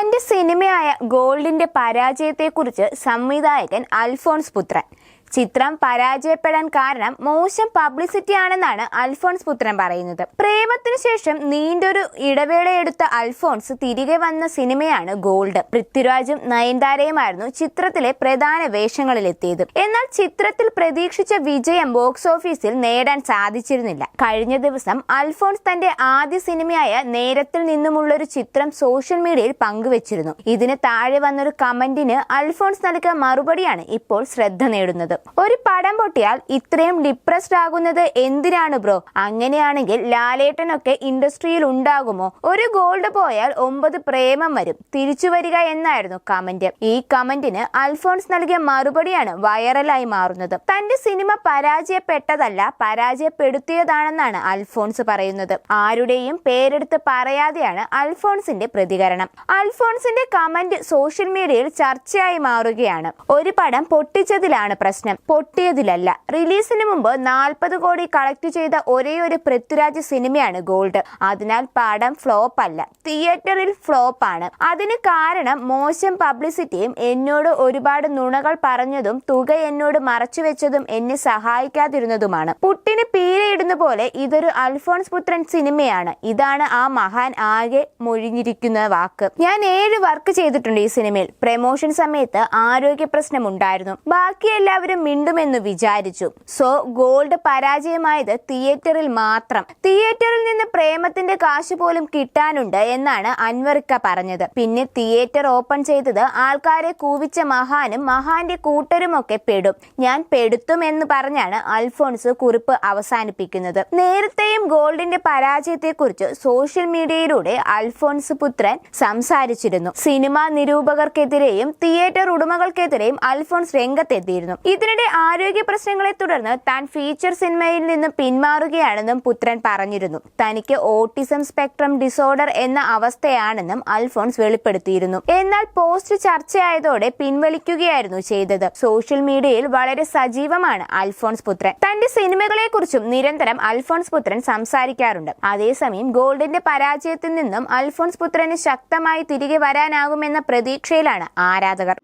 തന്റെ സിനിമയായ ഗോൾഡിന്റെ പരാജയത്തെക്കുറിച്ച് സംവിധായകൻ അൽഫോൺസ് പുത്രൻ. ചിത്രം പരാജയപ്പെടാൻ കാരണം മോശം പബ്ലിസിറ്റി ആണെന്നാണ് അൽഫോൺസ് പുത്രൻ പറയുന്നത്. പ്രേമത്തിന് ശേഷം നീണ്ടൊരു ഇടവേളയെടുത്ത അൽഫോൺസ് തിരികെ വന്ന സിനിമയാണ് ഗോൾഡ്. പൃഥ്വിരാജും നയൻതാരയുമായിരുന്നു ചിത്രത്തിലെ പ്രധാന വേഷങ്ങളിലെത്തിയത്. എന്നാൽ ചിത്രത്തിൽ പ്രതീക്ഷിച്ച വിജയം ബോക്സ് ഓഫീസിൽ നേടാൻ സാധിച്ചിരുന്നില്ല. കഴിഞ്ഞ ദിവസം അൽഫോൺസ് തന്റെ ആദ്യ സിനിമയായ നേരത്തിൽ നിന്നുമുള്ള ഒരു ചിത്രം സോഷ്യൽ മീഡിയയിൽ പങ്കുവച്ചിരുന്നു. ഇതിന് താഴെ വന്നൊരു കമന്റിന് അൽഫോൺസ് നൽകിയ മറുപടിയാണ് ഇപ്പോൾ ശ്രദ്ധ നേടുന്നത്. ഒരു പടം പൊട്ടിയാൽ ഇത്രയും ഡിപ്രസ്ഡ് ആകുന്നത് എന്തിനാണ് ബ്രോ? അങ്ങനെയാണെങ്കിൽ ലാലേട്ടനൊക്കെ ഇൻഡസ്ട്രിയിൽ ഉണ്ടാകുമോ? ഒരു ഗോൾഡ് പോയാൽ ഒമ്പത് പ്രേമം വരും. തിരിച്ചു വരിക എന്നായിരുന്നു കമന്റ്. ഈ കമന്റിന് അൽഫോൺസ് നൽകിയ മറുപടിയാണ് വൈറലായി മാറുന്നത്. തന്റെ സിനിമ പരാജയപ്പെട്ടതല്ല പരാജയപ്പെടുത്തിയതാണെന്നാണ് അൽഫോൺസ് പറയുന്നത്. ആരുടെയും പേരെടുത്ത് പറയാതെയാണ് അൽഫോൺസിന്റെ പ്രതികരണം. അൽഫോൺസിന്റെ കമന്റ് സോഷ്യൽ മീഡിയയിൽ ചർച്ചയായി മാറുകയാണ്. ഒരു പടം പൊട്ടിച്ചതിലാണ് പ്രശ്നം. പൊട്ടിയതിലല്ല. റിലീസിന് മുമ്പ് നാൽപ്പത് കോടി കളക്ട് ചെയ്ത ഒരേ ഒരു പൃഥ്വിരാജ് സിനിമയാണ് ഗോൾഡ്. അതിനാൽ പാടം ഫ്ലോപ്പ് അല്ല തിയേറ്ററിൽ ഫ്ലോപ്പ് ആണ്. അതിന് കാരണം മോശം പബ്ലിസിറ്റിയും എന്നോട് ഒരുപാട് നുണകൾ പറഞ്ഞതും തുക എന്നോട് മറച്ചുവെച്ചതും എന്നെ സഹായിക്കാതിരുന്നതുമാണ്. പുട്ടിന് പീരയിടുന്ന പോലെ ഇതൊരു അൽഫോൺസ് പുത്രൻ സിനിമയാണ്. ഇതാണ് ആ മഹാൻ ആകെ മൊഴിഞ്ഞിരിക്കുന്ന വാക്ക്. ഞാൻ ഏഴ് വർക്ക് ചെയ്തിട്ടുണ്ട് ഈ സിനിമയിൽ. പ്രമോഷൻ സമയത്ത് ആരോഗ്യ പ്രശ്നം ഉണ്ടായിരുന്നു. ബാക്കി എല്ലാവരും മിണ്ടുമെന്ന് വിചാരിച്ചു. സോ ഗോൾഡ് പരാജയമായത് തിയേറ്ററിൽ മാത്രം. തിയേറ്ററിൽ നിന്ന് പ്രേമത്തിന്റെ കാശ് പോലും കിട്ടാനുണ്ട് എന്നാണ് അൻവറിക്ക പറഞ്ഞത്. പിന്നെ തിയേറ്റർ ഓപ്പൺ ചെയ്തത് ആൾക്കാരെ കൂവിച്ച മഹാനും മഹാന്റെ കൂട്ടരുമൊക്കെ പെടും. ഞാൻ പെടുത്തും എന്ന് പറഞ്ഞാണ് അൽഫോൺസ് കുറിപ്പ് അവസാനിപ്പിക്കുന്നത്. നേരത്തെയും ഗോൾഡിന്റെ പരാജയത്തെക്കുറിച്ച് സോഷ്യൽ മീഡിയയിലൂടെ അൽഫോൺസ് പുത്രൻ സംസാരിച്ചിരുന്നു. സിനിമാ നിരൂപകർക്കെതിരെയും തിയേറ്റർ ഉടമകൾക്കെതിരെയും അൽഫോൺസ് രംഗത്തെത്തിയിരുന്നു. ഇതിനിടെ ആരോഗ്യ പ്രശ്നങ്ങളെ തുടർന്ന് താൻ ഫീച്ചർ സിനിമയിൽ നിന്ന് പിന്മാറുകയാണെന്നും പുത്രൻ പറഞ്ഞിരുന്നു. തനിക്ക് ഓട്ടിസം സ്പെക്ട്രം ഡിസോർഡർ എന്ന അവസ്ഥയാണെന്നും അൽഫോൺസ് വെളിപ്പെടുത്തിയിരുന്നു. എന്നാൽ പോസ്റ്റ് ചർച്ചയായതോടെ പിൻവലിക്കുകയായിരുന്നു ചെയ്തത്. സോഷ്യൽ മീഡിയയിൽ വളരെ സജീവമാണ് അൽഫോൺസ് പുത്രൻ. തന്റെ സിനിമകളെ കുറിച്ചും നിരന്തരം അൽഫോൺസ് പുത്രൻ സംസാരിക്കാറുണ്ട്. അതേസമയം ഗോൾഡിന്റെ പരാജയത്തിൽ നിന്നും അൽഫോൺസ് പുത്രന് ശക്തമായി തിരികെ വരാനാകുമെന്ന പ്രതീക്ഷയിലാണ് ആരാധകർ.